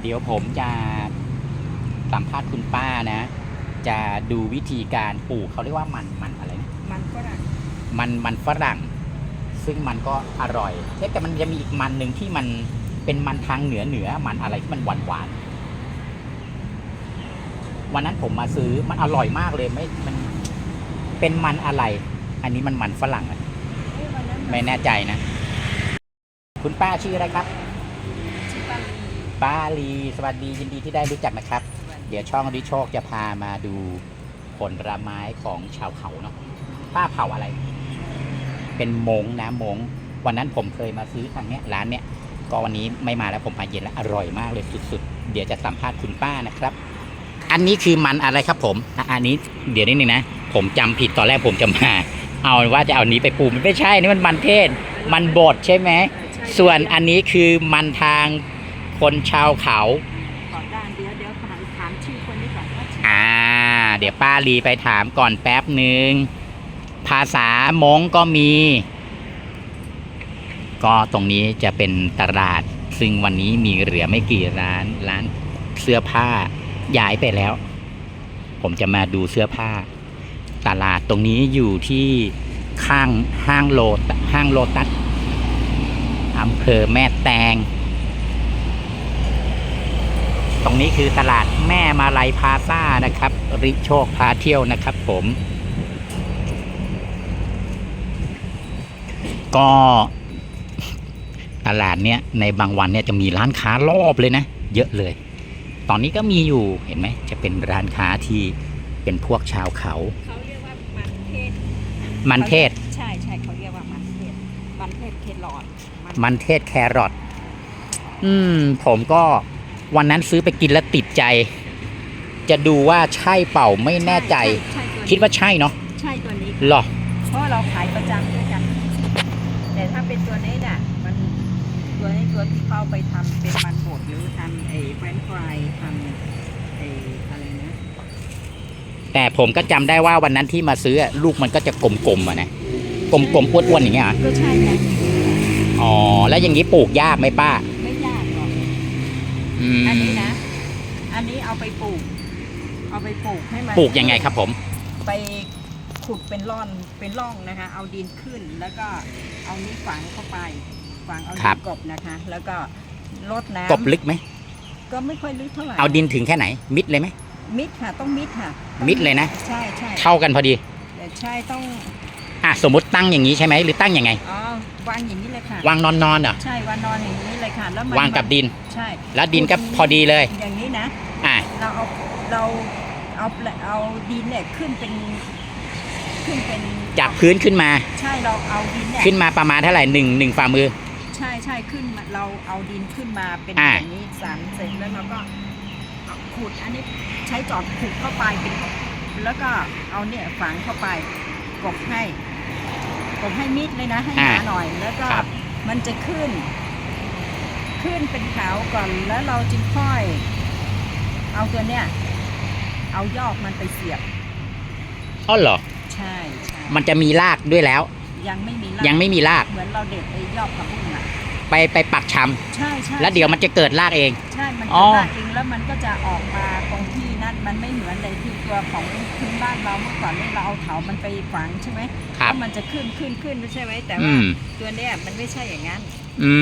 เดี๋ยวผมจะสัมภาษณ์คุณป้านะ จะดูวิธีการปลูกเขาเรียกว่ามันมันอะไรนะมันก็ได้มันมันฝรั่ง ซึ่งมันก็อร่อยเอ๊ะแต่มันจะมีอีกมันหนึ่งที่มันเป็นมันทางเหนือเหนือมันอะไรที่มันหวานหวานๆวันนั้นผมมาซื้อมันอร่อยมากเลยไม่มันเป็นมันอะไร อันนี้มันมันฝรั่งอะเอ้ยวันนั้นไม่แน่ใจนะ คุณป้าชื่ออะไรครับชื่อป้าลี ป้าลีสวัสดียินดีที่ได้รู้จักนะครับ เดี๋ยวช่องริโชคจะพามาดูผลไม้ของชาวเขาเนาะป้าเผาอะไร เป็นมงนะมง วันนั้นผมเคยมาซื้อทางเนี้ยร้านเนี้ยก็วันนี้ไม่มาแล้วผมมาเย็นแล้วอร่อยมากเลยสุด ๆ เดี๋ยวจะสัมภาษณ์คุณป้านะครับ อันนี้คือมันอะไรครับผมอะอันนี้เดี๋ยวนิดนึงนะผมจำผิดตอนแรกผมจะมา เอาว่าจะเอานี้ไปปลูกมันไม่ใช่นี่มันมันเทศ มันบดใช่ไหมใช่ส่วนอันนี้คือมันทาง คนชาวเขาก่อนด้านเดี๋ยวเดี๋ยวถามถามชื่อคนนี้ก่อนว่าชื่ออ่า เดี๋ยวป้าลีไปถามก่อนแป๊บหนึ่งภาษามงก็มี ก็ตรงนี้จะเป็นตลาด ซึ่งวันนี้มีเหลือไม่กี่ร้านร้านเสื้อผ้าย้ายไปแล้ว ผมจะมาดูเสื้อผ้า ตลาดตรงนี้อยู่ที่ข้างห้างโลตห้างโลตัสอำเภอแม่แตง ตรงนี้คือตลาดแม่มาลัยพลาซ่านะครับ ริโชคพาเที่ยวนะครับ ผม ก็ตลาดเนี้ยในบางวันเนี่ยจะมีร้านค้ารอบเลยนะ เยอะเลย ตอนนี้ก็มีอยู่เห็นไหม จะเป็นร้านค้าที่เป็นพวกชาวเขา เขาเรียกว่ามันเทศ มันเทศ ใช่ใช่เขาเรียกว่ามันเทศ มันเทศเคลอดมันเทศแครอทอืม ผมก็ วันนั้นซื้อไปกินแล้วติดใจ จะดูว่าใช่เปล่าไม่แน่ใจช่ช่ตัวนี้คิดว่าใช่เนาะใช่ตัวนี้ หรอ เพราะเราขายประจำด้วยกัน แต่ถ้าเป็นตัวนี้น่ะ มันตัวนี้ตัวที่เขาไปทำเป็นมันบดหรือทำไอ้แฟรนช์ฟรายทำไอ้อะไรนะแต่ผมก็จำได้ว่าวันนั้นที่มาซื้ออะลูกมันก็จะกลมๆอะนะกลมๆอ้วนๆอย่างเงี้ยเหรอก็ใช่ไงอ๋อแล้วอย่างนี้ปลูกยากไหมป้า ไม่ยากหรอก อืมอันนี้นะ อันนี้เอาไปปลูก เอาไปปลูกให้มันปลูกยังไงครับผม ไปขุดเป็นร่อนเป็นร่องนะคะ เอาดินขึ้นแล้วก็เอานี้ฝังเข้าไป ฝังเอาครัดิบนกบนะคะ แล้วก็รดน้ำกบลึกไหม ก็ไม่ค่อยลึกเท่าไหร่เอาดินถึงแค่ไหน มิดเลยไหม มิดค่ะต้องมิดค่ะต้องมิดเลยนะ ใช่ใช่เท่ากันพอดีแต่ใช่ต้องอะสมมติตั้งอย่างนี้ใช่ไหมหรือตั้งยังไง อ๋อ วางอย่างนี้เลยค่ะวางนอนๆเหรอใช่วางนอนอย่างนี้เลยค่ะแล้วมันวางกับดิน ใช่แล้วดินก็พอดีเลย อย่างนี้นะอะเราเอาเราเอาเอาดินเนี่ยขึ้นเป็นขึ้นเป็นจากพื้นขึ้นมา ใช่เราเอาดินเนี่ยขึ้นมาประมาณเท่าไหร่หนึ่งหนึ่งฝ่ามือ ใช่ใช่ขึ้นมาเราเอาดินขึ้นมาเป็นอ่าอย่างนี้สันเสร็จแล้วเราก็เอาขุดอันนี้ใช้จอบขุดเข้าไปเป็นแล้วก็เอาเนี่ยฝังเข้าไปกบให้ กบให้มิดเลยนะให้หนาหน่อย แล้วก็ครับ มันจะขึ้น ขึ้นเป็นขาวก่อนแล้วเราจึงค่อย เอาตัวเนี้ยเอายอกมันไปเสียบ อ๋อเหรอ ใช่ใช่มันจะมีรากด้วยแล้ว ยังไม่มีรากยังไม่มีราก เหมือนเราเด็ดไอ้ยอดผักบุ้งอะไปไปปักชำใช่ใช่แล้วเดี๋ยวมันจะเกิดรากเอง ใช่มันอ๋จะอลากเองแล้วมันก็จะออกมาตรงที่นั่นมันไม่เหมือนในที่ตัวของพื้นบ้านเราเมื่อก่อนนี่เราเอาเถามันไปฝังใช่ไหม ครับ แล้วมันจะขึ้นขึ้นขึ้นใช่ไหมแต่อืว่ามตัวเนี้ยมันไม่ใช่อย่างนั้น อื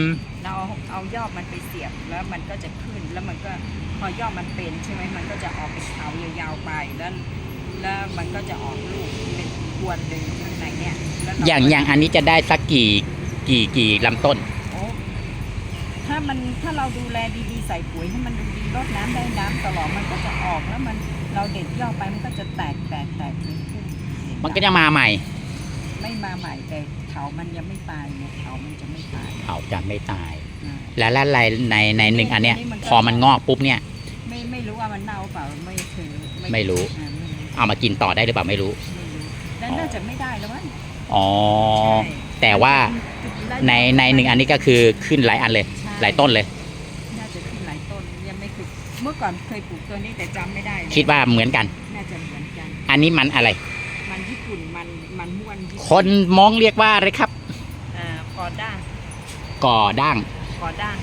ม เราเอาเอายอดมันไปเสียบแล้วมันก็จะขึ้นแล้วมันก็พอยอดมันเป็นใช่ไหมมันก็จะออกเป็นเถายาวๆไปแล้วแล้วมันก็จะออกลูกเป็นกวนหนึ่งข้างในเนี่ยแล้วเรอย่างอย่างอันนี้จะได้สักกี่กี่กี่ลำต้น โอ้ถ้ามันถ้าเราดูแลดีๆใส่ปุ๋ยให้มันดูดีรดน้ำได้น้ำตลอดมันก็จะออกแล้วมันเราเด็ดยอดไปมันก็จะแตกแตกแตกเป็นขึ้น มันก็จะมาใหม่ ไม่มาใหม่แต่เถามันยังไม่ตายเนี่ยเถามันจะไม่ตายเขาจะไม่ตายนะแล้วแล้วอะไรในในหนึ่งอันเนี้ยอันนี้มันก็ พอมันงอกปุ๊บเนี่ย ไม่ไม่รู้ว่ามันเน่าเปล่าไม่เคยไม่รู้ อ่าไม่รู้เอามากินต่อได้หรือเปล่าไม่รู้ ไม่รู้แล้วน่าจะไม่ได้แล้วมั้งอ๋อ ใช่แต่ว่าในในหนึ่งอันนี้ก็คือขึ้นหลายอันเลย ใช่หลายต้นเลย น่าจะขึ้นหลายต้นยังไม่เคยเมื่อก่อนเคยปลูกตัวนี้แต่จำไม่ได้เลยคิดว่าเหมือนกัน น่าจะเหมือนกัน อันนี้มันอะไร มันญี่ปุ่นมันมันม่วนญี่ คปุ่นมองเรียกว่าอะไรครับอ่าก่อด้างก่อด่างก่อด้าง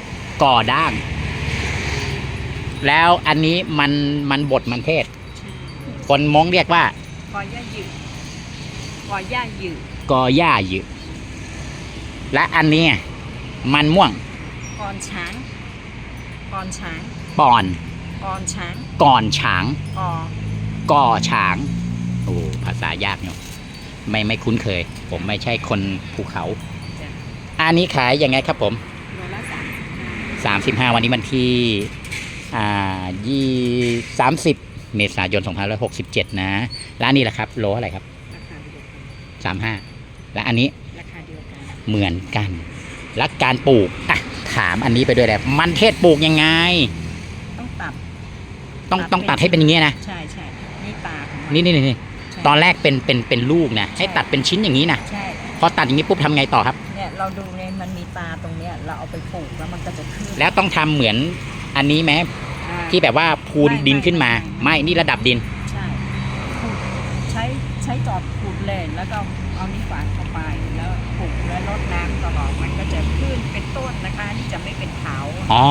ก่อด่างกแล้วอันนี้มันมันบดมันเทศ คนมงเรียกว่ากอย่าหยืดกอย่าหยืดกอย่าหยึและอันนี้อะมันม่วงกอนช้างกอนช้างปอนกอนช้างก่อนฉางกอกอฉางโอ้ภาษายากอยู่ ไม่ไม่คุ้นเคย ผมไม่ใช่คนภูเขาจ้ะอันนี้ขายยังไงครับผมโลละสามสิบห้า35วันนี้มันที่ อ่ายี่สามสิบเมษายน2567นะแล้วอันนี้แหละครับ โลอะไรครับราคาเดียวกัน35และอันนี้ราคาเดียวกันเหมือนกัน และการปลูกอะถามอันนี้ไปด้วยแหละมันเทศปลูกยังไง ต้องตัดต้องตัดต้องตัดเป็นให้เป็นอย่างนี้นะ ใช่ใช่นี่ตาของมันนี่นี่นี่ใช่ ตอนแรกเป็นเป็นเป็นลูกนะให้ใช่ตัดเป็นชิ้นอย่างนี้นะใช่พอตัดอย่างนี้ปุ๊บทำไงต่อครับ เนี่ยเราดูเนี่ยมันมีตาตรงเนี้ยเราเอาไปปลูกแล้วมันก็จะขึ้นแล้วต้องทำเหมือนอันนี้ไหมอ่า ที่แบบว่าพูนไม่ดินขึ้นมา ไม่ ไม่นี่ระดับดิน ใช่ขูดใช้ใช้จอบขูดเลยแล้วก็เอานี่ฝานเข้าไปแล้วปลูกแล้วรดน้ำตลอดมันก็จะขึ้นเป็นต้นนะคะนี่จะไม่เป็นเขาอ๋อ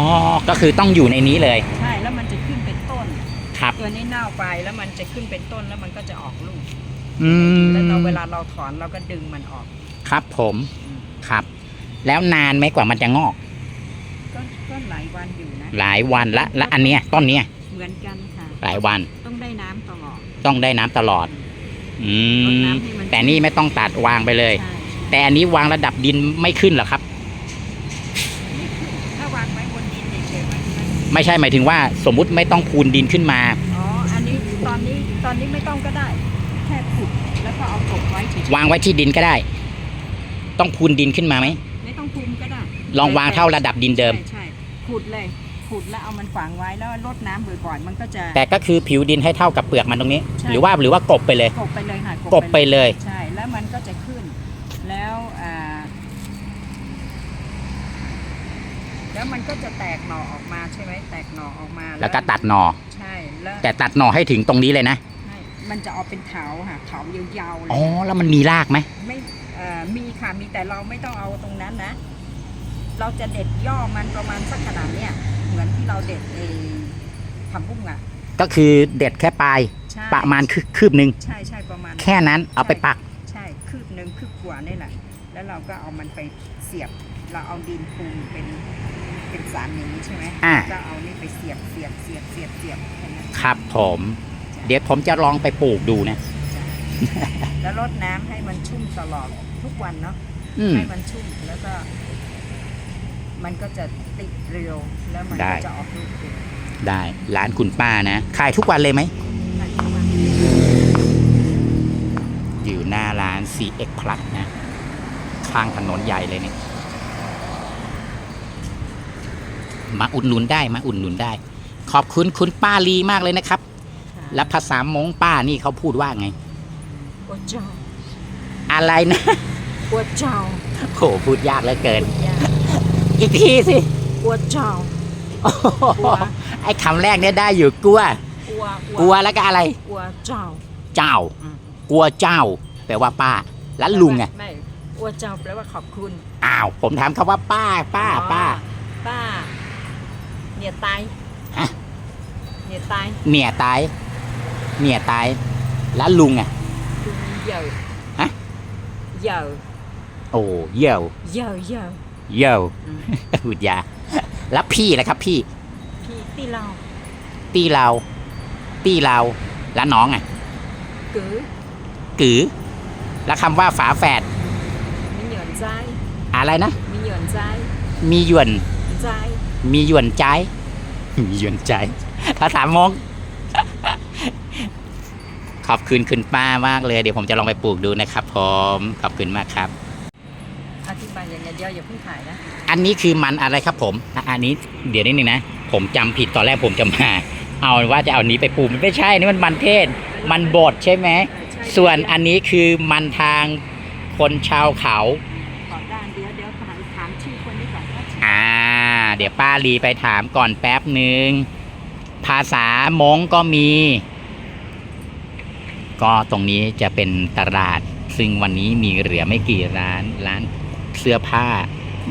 ก็คือต้องอยู่ในนี้เลย ใช่แล้วมันจะขึ้นเป็นต้น ครับ ตัวนี้เน่าไปแล้วมันจะขึ้นเป็นต้นแล้วมันก็จะออกลูก อืมแล้วเราเวลาเราถอนเราก็ดึงมันออก ครับผมอืมครับ แล้วนานไหมกว่ามันจะงอก ก็ก็หลายวันอยู่นะ หลายวันละและอันเนี้ยต้นเนี้ยเหมือนกันค่ะ หลายวันต้องได้น้ำตลอดต้องได้น้ำตลอด อืรดมน้ำให้มันแต่นี่ไม่ต้องตัดวางไปเลย ใช่แต่อันนี้วางระดับดินไม่ขึ้นเหรอครับ ถ้าวางไว้บนดินเฉยๆมันมันไม่ใช่หมายถึงว่าสมมุติไม่ต้องพูนดินขึ้นมา อ๋อ อันนี้ตอนนี้ตอนนี้ไม่ต้องก็ได้ แค่ขุดแล้วก็เอากบไว้เฉยวางไว้ที่ดินก็ได้ ต้องพูนดินขึ้นมาไหม ๆไม่ต้องคุมก็ได้ลองวางเท่าระดับดินเดิม ใช่ใช่ขุดเลยขุดแล้วเอามันฝังไว้แล้วรดน้ำบ่อยๆมันก็จะแต่ก็คือผิวดินให้เท่ากับเปลือกมันตรงนี้ใช่หรือว่าหรือว่ากบไปเลย กบไปเลยค่ะกบไปเลย ใช่แล้วมันก็จะขึ้น แล้วอ่าแล้วมันก็จะแตกหน่อออกมาใช่ไหมแตกหน่อออกมาแล้วก็ตัดหน่อ ใช่แล้วแต่ตัดหน่อให้ถึงตรงนี้เลยนะใช่ มันจะออกเป็นเถาค่ะเถายาวๆเลยอ๋อแล้วมันมีรากไหมไม่เอ่อมีค่ะมีแต่เราไม่ต้องเอาตรงนั้นนะ เราจะเด็ดย่อมันประมาณสักขนาดเนี้ยเหมือนที่เราเด็ดเอผักบุ้งอะก็คือเด็ดแค่ปลายใช่ประมาณคืบคืบหนึ่งใช่ใช่ประมาณแค่นั้นเอาไปปัก ใช่คืบหนึ่งคืบกว่านี่แหละแล้วเราก็เอามันไปเสียบ เราเอาดินปูนเป็นเป็นสารอย่างนี้ใช่ไหมอ่า ก็เอานี่ไปเสียบเสียบเสียบเสียบเสียบแค่นั้น ครับผมจ้ะ เดี๋ยวผมจะลองไปปลูกดูนะจ้ะแล้วรดน้ำให้มันชุ่มตลอดทุกวันเนาะอืม ให้มันชุ่มแล้วก็ มันก็จะติดเร็วแล้วมันได้ ก็จะออกลูกเร็วได้ร้านคุณป้านะ ขายทุกวันเลยไหมใช่ประมาณอยู่หน้าร้าน CX Plus นะ ข้างถนนใหญ่เลยเนี่ย มาอุดหนุนได้ มาอุดหนุนได้ ขอบคุณคุณป้าลีมากเลยนะครับค่ะ และภาษามงป้านี่เขาพูดว่าไงกัวเจ้าอะไรนะกัวเจ้าโหพูดยากเหลือเกินยาอีกทีสิกัวเจ้า โอ้โหกลัวไอ้คำแรกเนี่ยได้อยู่กลัวกัวกลัวแล้วก็อะไรกัวเจ้า เจ้า อืม กลัวเจ้า แปลว่าป้า แล้วลุงไงไม่กัวเจ้าแปลว่าขอบคุณอ้าว ผมถามเขาว่าป้า ป้า อ๋อป้า ป้า เนี่ยตายฮะ เนี่ยตายเมียตาย เมียตาย แล้วลุงอะคุณเหยอะฮะเหยอะโอ้เยี่ยวเหยอะเหยอะเยี่ยวอืม พูดยา แล้วพี่ล่ะครับ พี่พี่ตีเราตีเรา ตีเรา แล้วน้องอะกือกือ แล้วคำว่าฝาแฝดมีเหยินใจอะไรนะมีเหยินใจมีหยวนใจมีหยวนใจ มีหยวนใจภาษามง ขอบคุณคุณป้ามากเลย เดี๋ยวผมจะลองไปปลูกดูนะครับผมขอบคุณมากครับ อธิบายอย่างเดียวอย่าเพิ่งถ่ายนะ อันนี้คือมันอะไรครับผมอะอันนี้เดี๋ยวนิดนึงนะ ผมจำผิดตอนแรกผมจะมา เอาว่าจะเอานี้ไปปลูกมันไม่ใช่นี่มันมันเทศ มันบดใช่ไหม ใช่ ส่วนอันนี้คือมันทางคนชาวเขา ก่อนด้านเดี๋ยวเดี๋ยวถามถามชื่อคนนี้ก่อนว่าชื่ออ่า เดี๋ยวป้าลีไปถามก่อนแป๊บหนึ่งภาษามงก็มี ก็ตรงนี้จะเป็นตลาด ซึ่งวันนี้มีเหลือไม่กี่ร้าน ร้านเสื้อผ้า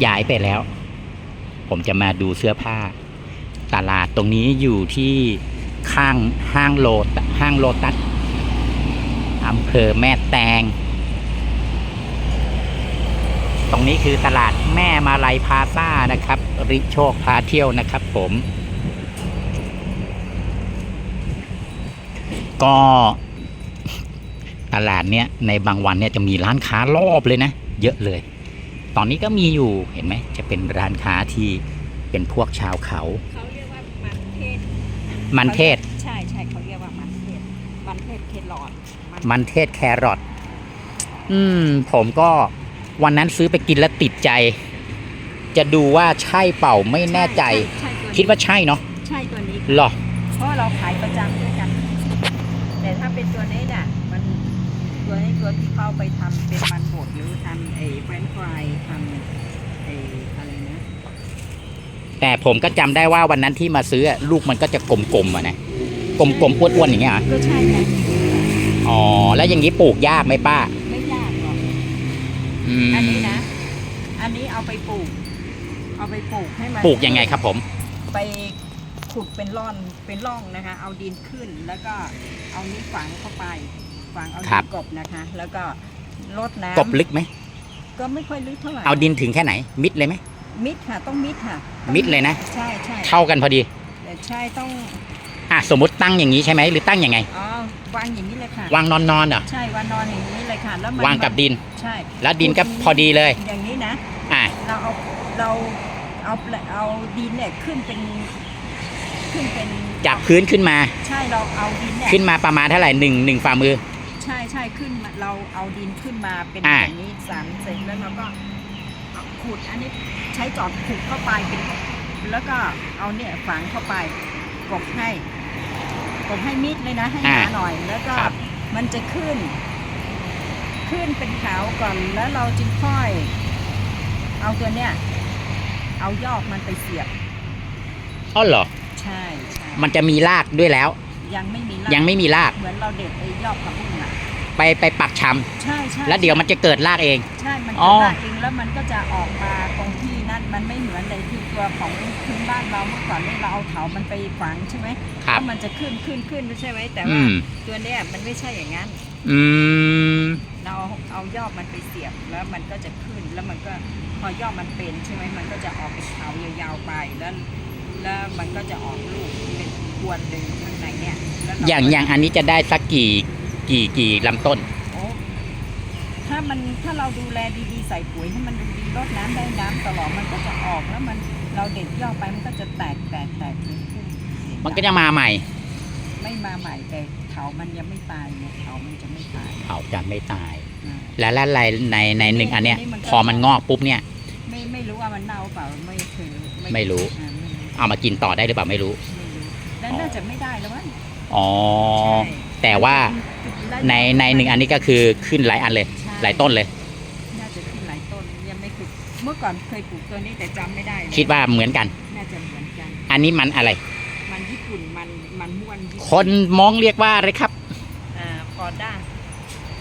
ย้ายไปแล้ว ผมจะมาดูเสื้อผ้า ตลาดตรงนี้อยู่ที่ข้างห้างโลตห้างโลตัสอำเภอแม่แตง ตรงนี้คือตลาดแม่มาลัยพาซ่านะครับ ริโชคพาเที่ยวนะครับผม ก็ ตลาดเนี้ยในบางวันเนี่ยจะมีร้านค้ารอบเลยนะ เยอะเลย ตอนนี้ก็มีอยู่เห็นไหมจะเป็นร้านค้าที่เป็นพวกชาวเขา เขาเรียกว่ามันเทศมันเทศ ใช่ใช่เขาเรียกว่ามันเทศ มันเทศเคลอดมันเทศแครอทอืม ผมก็วันนั้นซื้อไปกินแล้วติดใจ จะดูว่าใช่เปล่าไม่แน่ใจช่ช่ตัวนี้คิดว่าใช่เนาะใช่ตัวนี้ หรอ เพราะว่าเราขายประจำด้วยกัน แต่ถ้าเป็นตัวนี้เนี่ยมัน ตัวนี้ตัวที่เข้าไปทำเป็นมันบดหรือทำไอ้แฟรนช์ฟรายทำไอ้อะไรนะแต่ผมก็จำได้ว่าวันนั้นที่มาซื้ออะลูกมันก็จะกลมๆอะนะกลมๆอ้วนๆอย่างเงี้ยเหรอก็ใช่ไงอ๋อแล้วอย่างนี้ปลูกยากไหมป้าไม่ยากหรอกอืมอันนี้นะ อันนี้เอาไปปลูก เอาไปปลูกให้มันปลูกยังไงครับ ผม ไปขุดเป็นร่อนเป็นร่องนะคะ เอาดินขึ้นแล้วก็เอานี้ฝังเข้าไป ฝังเอาครัดิบนกบนะคะ แล้วก็รดน้ำกบลึกไหม ก็ไม่ค่อยลึกเท่าไหร่เอาดินถึงแค่ไหน มิดเลยไหม มิดค่ะต้องมิดค่ะต้องมิดเลยนะ ใช่ใช่เท่ากันพอดี แต่ใช่ต้องอะสมมติตั้งอย่างนี้ใช่ไหมหรือตั้งยังไง อ๋อวางอย่างนี้เลยค่ะ วางนอนๆเหรอใช่วางนอนอย่างนี้เลยค่ะ แล้วมันวางกับดิน ใช่แล้วดินก็พอดีเลย อย่างนี้นะ อะเราเอาเราเอาเอาดินเนี่ยขึ้นเป็น ขึ้นเป็นจากพื้นขึ้นมา ใช่เราเอาดินเนี่ยขึ้นมาประมาณเท่าไหร่หนึ่งหนึ่งฝ่ามือ ใช่ใช่ขึ้นมาเราเอาดินขึ้นมาเป็นอ่า อย่างนี้สามเซนแล้วเราก็เอาขุดอันนี้ใช้จอบขุดเข้าไปเป็นแล้วก็เอาเนี่ยฝังเข้าไปกบให้กบให้มิดเลยนะให้หนาหน่อย แล้วก็ครับมันจะขึ้น ขึ้นเป็นขาวก่อนแล้วเราจึงค่อย เอาตัวเนี้ยเอายอกมันไปเสียบอ๋อเหรอ ใช่ใช่มันจะมีรากด้วยแล้ว ยังไม่มีรากยังไม่มีราก เหมือนเราเด็ดไอ้ยอดผักบุ้งอะ ไปไปปักชำใช่ใช่แล้วเดี๋ยวมันจะเกิดรากเอง ใช่มันอ๋จะอ ลากเองแล้วมันก็จะออกมาตรงที่นั่นมันไม่เหมือนในที่ตัวของพื้นบ้านเราเมื่อก่อนนี่เราเอาเถามันไปฝังใช่ไหมครับ แล้วมันจะขึ้นขึ้นขึ้นใช่ไหมแต่อืว่าม ตัวเนี้ยมันไม่ใช่อย่างนั้น อืม เราเอาเอายอดมันไปเสียบแล้วมันก็จะขึ้นแล้วมันก็พอยอดมันเป็นใช่ไหมมันก็จะออกเป็นเถายาวๆไปแล้วแล้วมันก็จะออกลูกเป็นกวนหนึ่งข้างในเนี่ยแล้วเรอย่างอย่างอันนี้จะได้สักกี่ กี่กี่ลำต้น โอ้ถ้ามันถ้าเราดูแลดีๆใส่ปุ๋ยให้มันดูดีรดน้ำได้น้ำตลอดมันก็จะออกแล้วมันเราเด็ดยอดไปมันก็จะแตกแตกแตกขึ้นขึ้นมันก็จะมาใหม่ไม่มาใหม่แต่เขามันยังไม่ตายเนี่ยเขามันจะไม่ตายเขาจะไม่ตาย อ่า แล้วแล้วอะไรในในหนึ่งอันเนี้ยอันนี้มันก็พอมันงอกปุ๊บเนี่ย ไม่ไม่รู้ว่ามันเน่าเปล่าไม่เคยไม่รู้ อ่าไม่รู้เอามากินต่อได้หรือเปล่าไม่รู้ ไม่รู้แล้วน่าจะไม่ได้แล้วมั้งอ๋อ ใช่แต่ว่า ในในหนึ่งอันนี้ก็คือขึ้นหลายอันเลยใช่หลายต้นเลย น่าจะขึ้นหลายต้นยังไม่เคยเมื่อก่อนเคยปลูกตัวนี้แต่จำไม่ได้แล้วคิดว่าเหมือนกัน น่าจะเหมือนกัน อันนี้มันอะไร มันญี่ปุ่นมันมันม่วนญี่ปุ่นคนมองเรียกว่าอะไรครับอ่าคอด้าง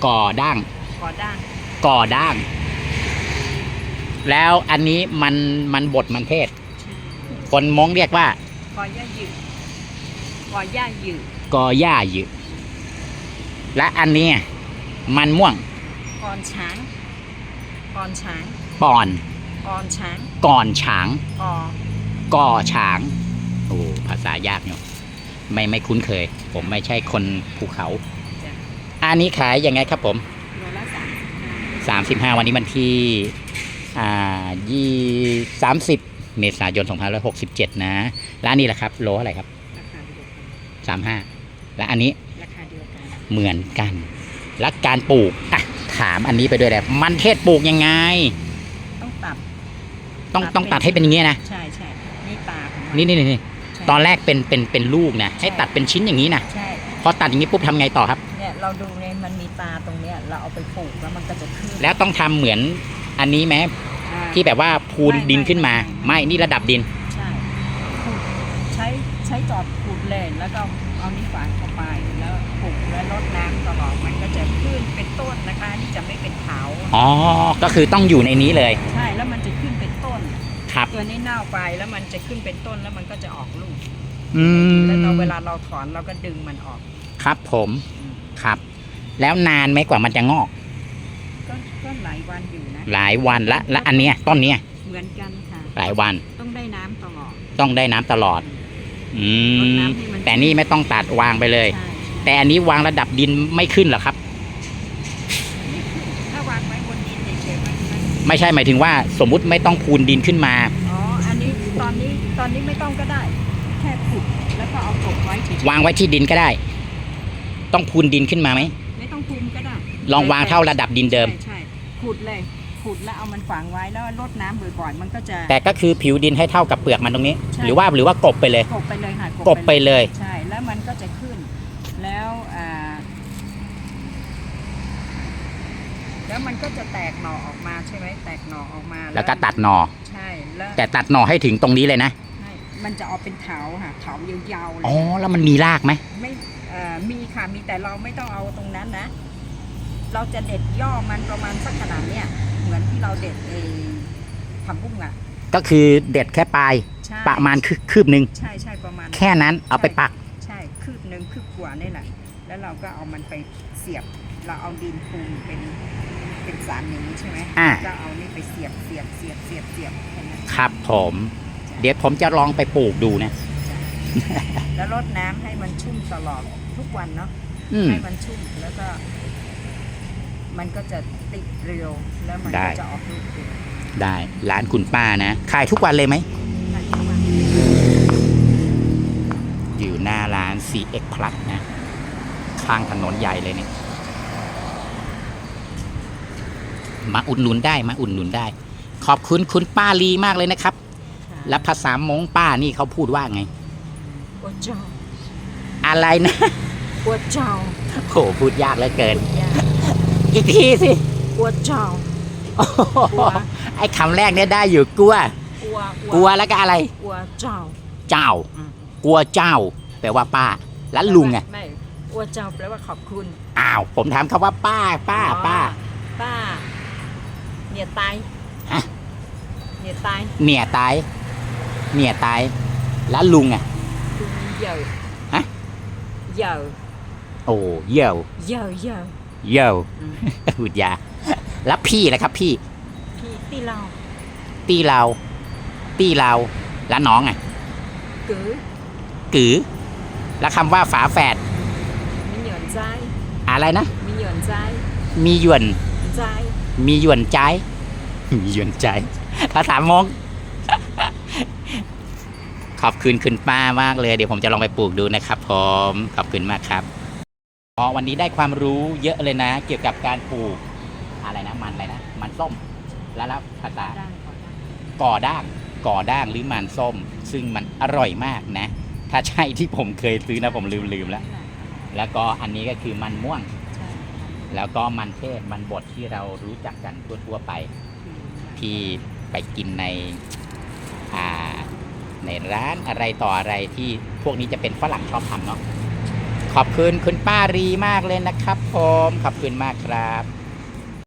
ก่อด่างคอด้างก่อด่าง แล้วอันนี้มันมันบดมันเทศ คนมองเรียกว่าคอย่าหยืดคอย่าหยืดกอย่าหยื และอันนี้มันม่วงกอนช้างกอนช้างปอนกอนช้างก่อนฉางกอก่อฉางโอ้ภาษายากอยู่ไม่ไม่คุ้นเคย ผมไม่ใช่คนภูเขาจ้ะอันนี้ขายยังไงครับผมโลละสามสิบห้า35วันนี้มันที่อ่ายี่สามสิบเมษายน2567นะแล้วอันนี้แหละครับ โลอะไรครับราคาเดียวกัน35และอันนี้ราคา เดียวกันเหมือนกัน และการปลูกอะถามอันนี้ไปด้วยแหละมันเทศปลูกยังไง ต้องตัด ต้องตัดต้องเป็นตัดให้เป็นอย่างนี้นะ ใช่ใช่นี่ตาของมันี่นี่นี่ ใช่ตอนแรกเป็นเป็นเป็นลูกนะให้ใช่ตัดเป็นชิ้นอย่างนี้นะใช่ พอตัดอย่างนี้ปุ๊บทำไงต่อครับ เนี่ยเราดูเนี่ยมันมีตาตรงเนี้ยเราเอาไปปลูกแล้วมันก็จะขึ้นแล้วต้องทำเหมือนอันนี้ไหมอ่า ที่แบบว่าพูนไม่ดินขึ้นมา ไม่ ไม่ นี่ระดับดิน ใช่ขูดใช้ใช้จอบขูดเลยแล้วก็เอานิ้วฝานเข้าไปแล้วป ลูกแล้วรดน้ำตลอดมันก็จะขึ้นเป็นต้นนะคะอันนี่จะไม่เป็นขาวอ๋อ ก็คือต้องอยู่ในนี้เลย ใช่แล้วมันจะขึ้นเป็นต้นคครับ ตัวนี้เน่าไปแล้วมันจะขึ้นเป็นต้นแล้วมันก็จะออกลูกอืมแล้วเราเวลาเราถอนเราก็ดึงมันออก ครับผมอืมครับ แล้วนานไหมกว่ามันจะงอก ก็ก็หลายวันอยู่นะ หลายวันละและอันเนี้ยต้นเนี้ยเหมือนกันค่ะ หลายวัน ต้องได้น้ำตลอด ต้องได้น้ำตลอด อืรดม น้ำให้มัน แต่นี่ไม่ต้องตัดวางไปเลย ใช่ แต่อันนี้วางระดับดินไม่ขึ้นเหรอครับ ถ้าวางไว้บนดินเฉยๆมันมันไม่ใช่หมายถึงว่าสมมุติไม่ต้องคูนดินขึ้นมา อ๋อ อันนี้ตอนนี้ตอนนี้ไม่ต้องก็ได้ แค่ขุดแล้วก็เอากบไว้เฉยๆวางไว้ที่ดินก็ได้ ต้องคูนดินขึ้นมาไหมไม่ต้องคุมก็ได้ลองวางเท่าระดับดินเดิม ใช่ใช่ขุดเลยขุดแล้วเอามันฝังไว้แล้วรดน้ำบ่อยๆมันก็จะแต่ก็คือผิวดินให้เท่ากับเปลือกมันตรงนี้ใช่หรือว่าหรือว่ากบไปเลย กบไปเลยค่ะกบไปเลย ใช่ แล้วมันก็จะขึ้น แล้วอ่า แล้วมันก็จะแตกหน่อออกมาใช่ไหมแตกหน่อออกมาแล้วก็ตัดหนอใช่แล้วแต่ตัดหนอให้ถึงตรงนี้เลยนะใช่มันจะออกเป็นเถาค่ะเถายาวๆเลยอ๋อแล้วมันมีรากไหมไม่เอ่อมีค่ะมีแต่เราไม่ต้องเอาตรงนั้นนะ เราจะเด็ดย่อมันประมาณสักขนาดเนี้ยเหมือนที่เราเด็ดเอผักบุ้งอะก็คือเด็ดแค่ปลายใช่ประมาณคืบคืบหนึ่งใช่ใช่ประมาณแค่นั้นเอาไปปัก ใช่คืบหนึ่งคืบกว่านี่แหละแล้วเราก็เอามันไปเสียบ เราเอาดินปูนเป็น เป็นสารอย่างนี้ใช่ไหมอ่า ก็เอานี่ไปเสียบเสียบเสียบเสียบเสียบแค่นั้นครับผม เดี๋ยวผมจะลองไปปลูกดูนะ แล้วรดน้ำให้มันชุ่มตลอดทุกวันเนาะอืม ให้มันชุ่มแล้วก็ มันก็จะติดเร็วแล้วมันได้ ก็จะออกลูกเร็วได้ร้านคุณป้านะ ขายทุกวันเลยไหมนะทุกวันอยู่หน้าร้าน CX Plus นะ ข้างถนนใหญ่เลยเนี่ย มาอุดหนุนได้มาอุดหนุนได้ ขอบคุณคุณป้าลีมากเลยนะครับค่ะและภาษามงป้านี่เขาพูดว่าไงปวดเจ้าอะไรนะปวดเจ้าโหพูดยากเหลือเกินยาอีกทีสิปวดเจ้าโอ้โหกลัวไอ้คำแรกเนี่ยได้อยู่กลัว กลัวกลัวแล้วก็อะไร กลัวเจ้า เจ้าอืมกลัวเจ้า แปลว่าป้า แล้วลุงไงไม่กลัวเจ้าแปลว่าขอบคุณ อ้าว ผมถามคำว่าป้า ป้าอ๋อป้า ป้า เนี่ยตายฮะเนี่ยตายเนี่ยตายเนี่ยตาย แล้วลุงอะ ลุงเหยอะฮะ เหยอะโอ้เยี่ยวเหยอะเหยอะเยี่ยวอืมพูดยา แล้วพี่ล่ะครับ พี่ พี่ตีเราตีเราตีเราแล้วน้องอะกือกือ แล้วคำว่าฝาแฝดมีเหยินใจอะไรนะ มีเหยินใจมีหยวนใจ มีหยวนใจ มีหยวนใจ ภาษามง ขอบคุณคุณป้ามากเลย เดี๋ยวผมจะลองไปปลูกดูนะครับผมขอบคุณมากครับอ๋อวันนี้ได้ความรู้เยอะเลยนะ เกี่ยวกับการปลูก อะไรนะ มันอะไรนะ มันส้ม แล้วแล้วภาษาได้ก่อนนะก่อด้าง ก่อด้างหรือมันส้ม ซึ่งมันอร่อยมากนะ ถ้าใช่ที่ผมเคยซื้อนะผมลืมลืมแล้ว แล้วก็อันนี้ก็คือมันม่วงใช่ แล้วก็มันเทศมันบดที่เรารู้จักกันทั่วๆไป ที่ไปกินในอ่าในร้านอะไรต่ออะไรที่พวกนี้จะเป็นฝรั่งชอบทำเนาะขอบคุณคุณป้ารีมากเลยนะครับผมขอบคุณมากครับ